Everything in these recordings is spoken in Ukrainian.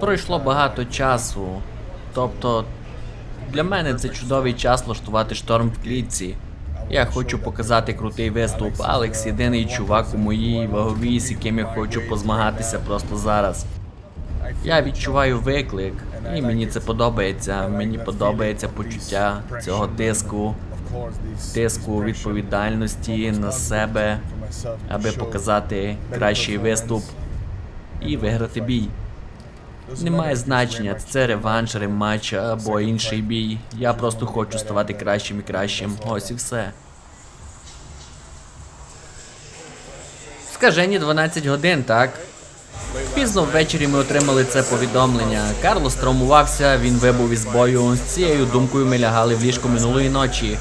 Пройшло багато часу. Тобто, для мене це чудовий час влаштувати шторм в клітці. Я хочу показати крутий виступ. Алекс єдиний чувак у моїй ваговій, з яким я хочу позмагатися просто зараз. Я відчуваю виклик, і мені це подобається. Мені подобається почуття цього тиску, тиску відповідальності на себе, аби показати кращий виступ і виграти бій. Немає значення, це реванш, рематч або інший бій. Я просто хочу ставати кращим і кращим. Ось і все. Скажені 12 годин, так? Пізно ввечері ми отримали це повідомлення. Карлос травмувався, він вибув із бою. З цією думкою ми лягали в ліжко минулої ночі.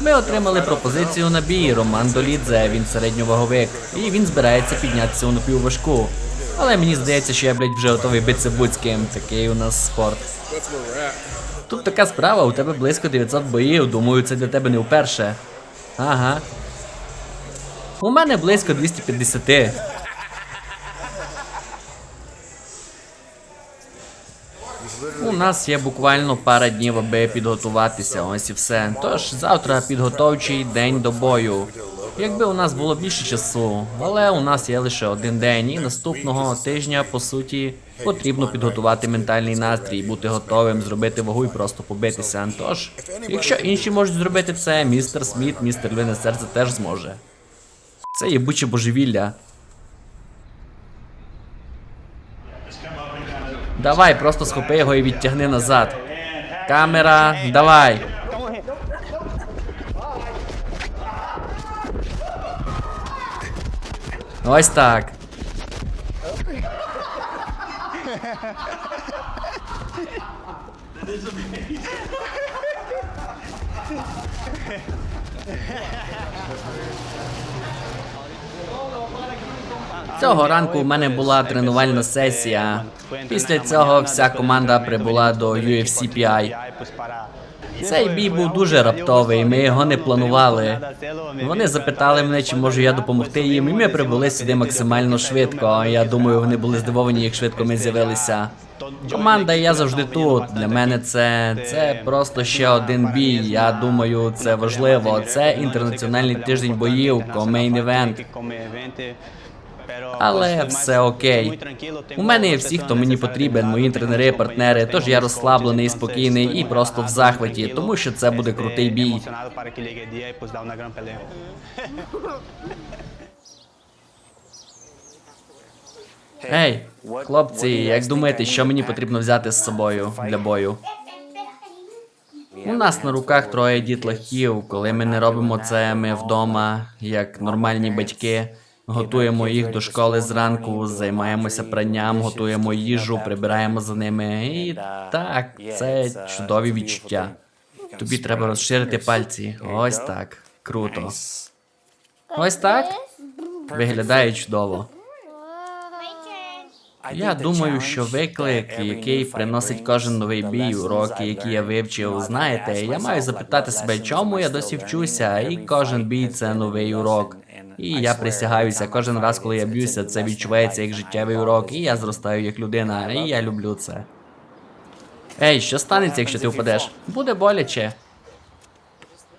Ми отримали пропозицію на бій. Роман Долідзе, він середньоваговик, і він збирається піднятися у напівважку. Але мені здається, що я, блядь, вже готовий битися будь-ким. Такий у нас спорт. Тут така справа, у тебе близько 900 боїв, думаю, це для тебе не вперше. Ага. У мене близько 250. У нас є буквально пара днів, аби підготуватися, ось і все. Тож завтра підготовчий день до бою. Якби у нас було більше часу, але у нас є лише один день, і наступного тижня, по суті, потрібно підготувати ментальний настрій, бути готовим, зробити вагу і просто побитися. Тож, якщо інші можуть зробити це, містер Сміт, містер Львине серце теж зможе. Це єбуче божевілля. Давай, просто схопи його і відтягни назад. Камера, давай. Ось так. Цього ранку у мене була тренувальна сесія. Після цього вся команда прибула до UFC PI. Цей бій був дуже раптовий, ми його не планували. Вони запитали мене, чи можу я допомогти їм, і ми прибули сюди максимально швидко. Я думаю, вони були здивовані, як швидко ми з'явилися. Команда, я завжди тут. Для мене це, це просто ще один бій. Я думаю, це важливо. Це інтернаціональний тиждень боїв, комейн івент. Але все окей. У мене є всі, хто мені потрібен, мої тренери, партнери. Тож я розслаблений, спокійний і просто в захваті, тому що це буде крутий бій. Ей, хлопці, як думаєте, що мені потрібно взяти з собою для бою? У нас на руках троє дітлахів. Коли ми не робимо це, ми вдома, як нормальні батьки. Готуємо їх до школи зранку, займаємося пранням, готуємо їжу, прибираємо за ними. І так, це чудові відчуття. Тобі треба розширити пальці. Ось так. Круто. Ось так? Виглядає чудово. Я думаю, що виклик, який приносить кожен новий бій, уроки, які я вивчив, знаєте, я маю запитати себе, чому я досі вчуся, і кожен бій це новий урок. І я присягаюся, кожен раз, коли я б'юся, це відчувається як життєвий урок, і я зростаю як людина, і я люблю це. Ей, що станеться, якщо ти впадеш? Буде боляче.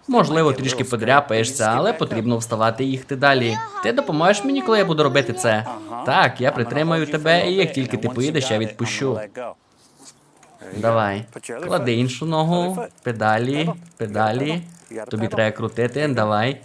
Можливо, трішки подряпаєшся, але потрібно вставати і їхати далі. Ти допоможеш мені, коли я буду робити це? Так, я притримаю тебе, і як тільки ти поїдеш, я відпущу. Давай. Клади іншу ногу, педалі, педалі. Тобі треба крутити, давай.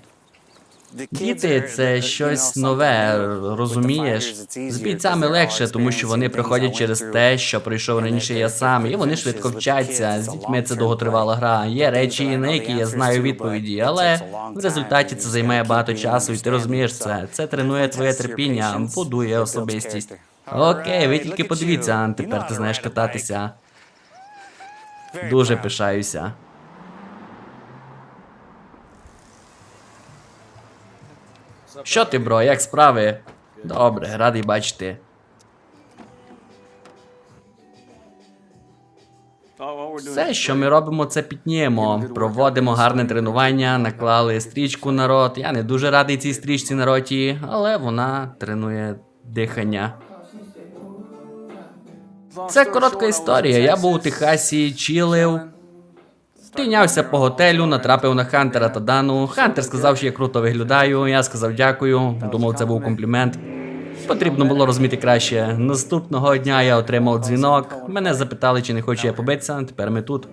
Діти це щось нове, розумієш? З бійцями легше, тому що вони проходять через те, що пройшов раніше я сам, і вони швидко вчаться. З дітьми це довготривала гра. Є речі, на які я знаю відповіді, але в результаті це займає багато часу, і ти розумієш це. Це тренує твоє терпіння, будує особистість. Окей, ви тільки подивіться, тепер ти знаєш кататися. Дуже пишаюся. Що ти, бро, як справи? Добре, радий бачити. Все, що ми робимо, це пітніємо. Проводимо гарне тренування, наклали стрічку на рот. Я не дуже радий цій стрічці на роті, але вона тренує дихання. Це коротка історія. Я був у Техасі, чилив. Тинявся по готелю, натрапив на Хантера та Дану. Хантер сказав, що я круто виглядаю. Я сказав дякую. Думав, це був комплімент. Потрібно було розуміти краще. Наступного дня я отримав дзвінок. Мене запитали, чи не хочу я побитися. Тепер ми тут.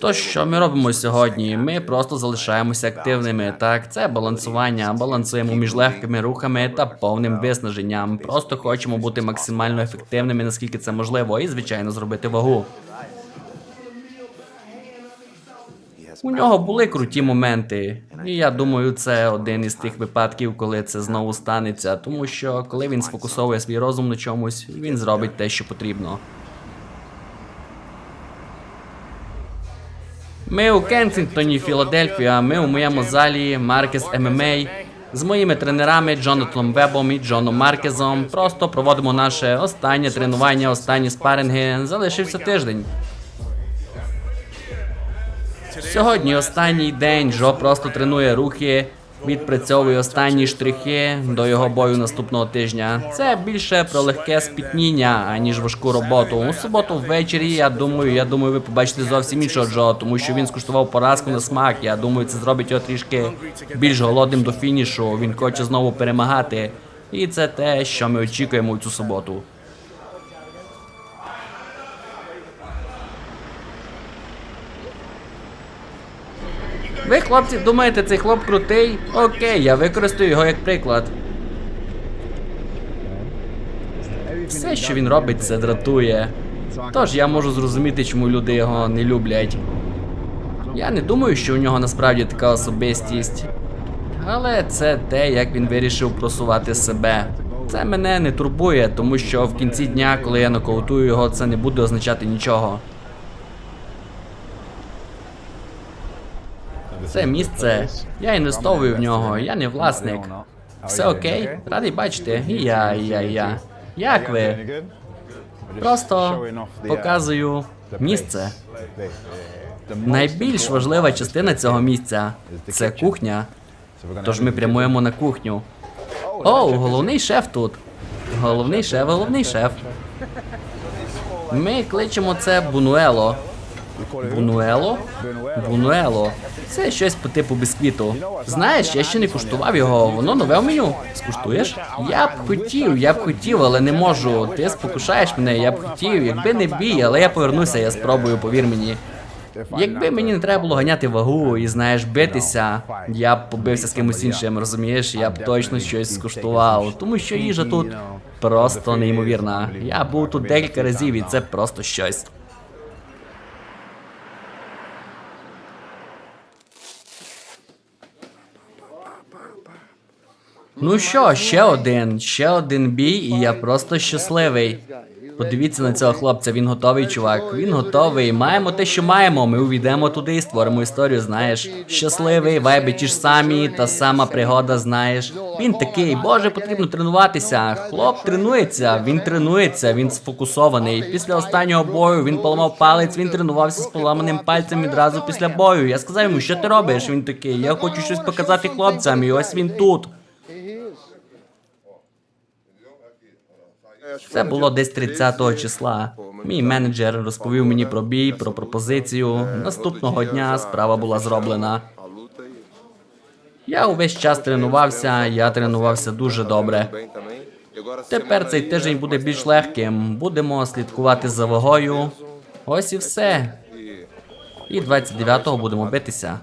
То що ми робимо сьогодні? Ми просто залишаємося активними. Так, це балансування. Балансуємо між легкими рухами та повним виснаженням. Просто хочемо бути максимально ефективними, наскільки це можливо, і звичайно зробити вагу. У нього були круті моменти, і я думаю, це один із тих випадків, коли це знову станеться, тому що коли він сфокусовує свій розум на чомусь, він зробить те, що потрібно. Ми у Кенсінгтоні, Філадельфія. Ми у моєму залі Маркес ММА. З моїми тренерами Джонатаном Вебом і Джоном Маркезом просто проводимо наше останнє тренування, останні спаринги. Залишився тиждень. Сьогодні останній день. Джо просто тренує рухи, відпрацьовує останні штрихи до його бою наступного тижня. Це більше про легке спітніння, аніж важку роботу. У суботу ввечері, я думаю, я думаю, ви побачите зовсім іншого Джо, тому що він скуштував поразку на смак. Я думаю, це зробить його трішки більш голодним до фінішу. Він хоче знову перемагати. І це те, що ми очікуємо у цю суботу. Ви, хлопці, думаєте, цей хлоп крутий? Окей, я використаю його як приклад. Все, що він робить, це дратує. Тож я можу зрозуміти, чому люди його не люблять. Я не думаю, що у нього насправді така особистість. Але це те, як він вирішив просувати себе. Це мене не турбує, тому що в кінці дня, коли я нокаутую його, це не буде означати нічого. Це місце. Я інвестовую в нього, я не власник. Все окей? Радий бачити. І я, і я, і я. Як ви? Просто показую місце. Найбільш важлива частина цього місця це кухня. Тож ми прямуємо на кухню. О, головний шеф тут. Головний шеф, головний шеф. Ми кличемо це Бунуело. Бунуело? Бунуело. Це щось по типу бісквіту. Знаєш, я ще не куштував його, воно нове в меню. Скуштуєш? Я б хотів, я б хотів, але не можу. Ти спокушаєш мене, я б хотів, якби не бій, але я повернуся, я спробую, повір мені. Якби мені не треба було ганяти вагу і знаєш битися, я б побився з кимось іншим, розумієш, я б точно щось скуштував, тому що їжа тут просто неймовірна. Я був тут декілька разів і це просто щось. Ну що, ще один, ще один бій, і я просто щасливий. Подивіться на цього хлопця, він готовий, чувак. Він готовий. Маємо те, що маємо. Ми увійдемо туди і створимо історію. Знаєш, щасливий, вайби ті ж самі, та сама пригода, знаєш. Він такий, боже, потрібно тренуватися. Хлоп тренується, він тренується, він сфокусований. Після останнього бою він поламав палець, він тренувався з поламаним пальцем відразу після бою. Я сказав йому, що ти робиш? Він такий, я хочу щось показати хлопцям, і ось він тут. Це було десь 30 числа. Мій менеджер розповів мені про бій, про пропозицію. Наступного дня справа була зроблена. Я увесь час тренувався, я тренувався дуже добре. Тепер цей тиждень буде більш легким. Будемо слідкувати за вагою. Ось і все. І 29-го будемо битися.